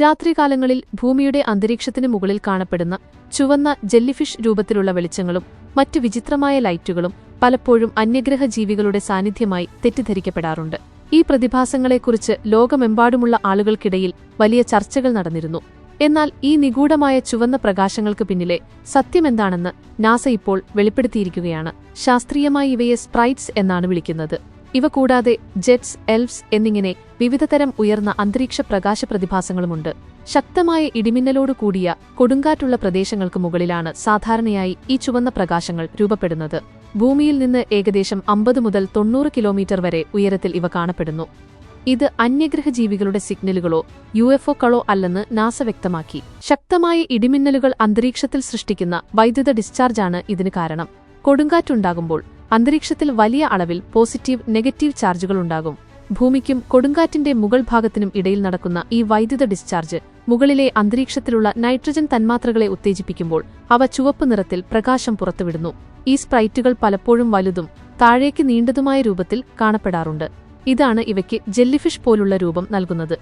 രാത്രികാലങ്ങളിൽ ഭൂമിയുടെ അന്തരീക്ഷത്തിന് മുകളിൽ കാണപ്പെടുന്ന ചുവന്ന ജെല്ലിഫിഷ് രൂപത്തിലുള്ള വെളിച്ചങ്ങളും മറ്റു വിചിത്രമായ ലൈറ്റുകളും പലപ്പോഴും അന്യഗ്രഹ ജീവികളുടെ സാന്നിധ്യമായി തെറ്റിദ്ധരിക്കപ്പെടാറുണ്ട്. ഈ പ്രതിഭാസങ്ങളെക്കുറിച്ച് ലോകമെമ്പാടുമുള്ള ആളുകൾക്കിടയിൽ വലിയ ചർച്ചകൾ നടന്നിരുന്നു. എന്നാൽ ഈ നിഗൂഢമായ ചുവന്ന പ്രകാശങ്ങൾക്ക് പിന്നിലെ സത്യമെന്താണെന്ന് നാസ ഇപ്പോൾ വെളിപ്പെടുത്തിയിരിക്കുകയാണ്. ശാസ്ത്രീയമായി ഇവയെ സ്പ്രൈറ്റ്സ് എന്നാണ് വിളിക്കുന്നത്. ഇവ കൂടാതെ ജെറ്റ്സ് എൽഫ്സ് എന്നിങ്ങനെ വിവിധതരം ഉയർന്ന അന്തരീക്ഷ പ്രകാശ പ്രതിഭാസങ്ങളുമുണ്ട്. ശക്തമായ ഇടിമിന്നലോട് കൂടിയ കൊടുങ്കാറ്റുള്ള പ്രദേശങ്ങൾക്ക് മുകളിലാണ് സാധാരണയായി ഈ ചുവന്ന പ്രകാശങ്ങൾ രൂപപ്പെടുന്നത്. ഭൂമിയിൽ നിന്ന് ഏകദേശം അമ്പത് മുതൽ തൊണ്ണൂറ് കിലോമീറ്റർ വരെ ഉയരത്തിൽ ഇവ കാണപ്പെടുന്നു. ഇത് അന്യഗ്രഹ ജീവികളുടെ സിഗ്നലുകളോ യു എഫ് ഒക്കളോ അല്ലെന്ന് നാസ വ്യക്തമാക്കി. ശക്തമായ ഇടിമിന്നലുകൾ അന്തരീക്ഷത്തിൽ സൃഷ്ടിക്കുന്ന വൈദ്യുത ഡിസ്ചാർജാണ് ഇതിന് കാരണം. കൊടുങ്കാറ്റുണ്ടാകുമ്പോൾ അന്തരീക്ഷത്തിൽ വലിയ അളവിൽ പോസിറ്റീവ് നെഗറ്റീവ് ചാർജുകൾ ഉണ്ടാകും. ഭൂമിക്കും കൊടുങ്കാറ്റിന്റെ മുകൾ ഭാഗത്തിനും ഇടയിൽ നടക്കുന്ന ഈ വൈദ്യുത ഡിസ്ചാർജ് മുകളിലെ അന്തരീക്ഷത്തിലുള്ള നൈട്രജൻ തന്മാത്രകളെ ഉത്തേജിപ്പിക്കുമ്പോൾ അവ ചുവപ്പ് നിറത്തിൽ പ്രകാശം പുറത്തുവിടുന്നു. ഈ സ്പ്രൈറ്റുകൾ പലപ്പോഴും വലുതും താഴേക്ക് നീണ്ടതുമായ രൂപത്തിൽ കാണപ്പെടാറുണ്ട്. ഇതാണ് ഇവയ്ക്ക് ജെല്ലിഫിഷ് പോലുള്ള രൂപം നൽകുന്നത്.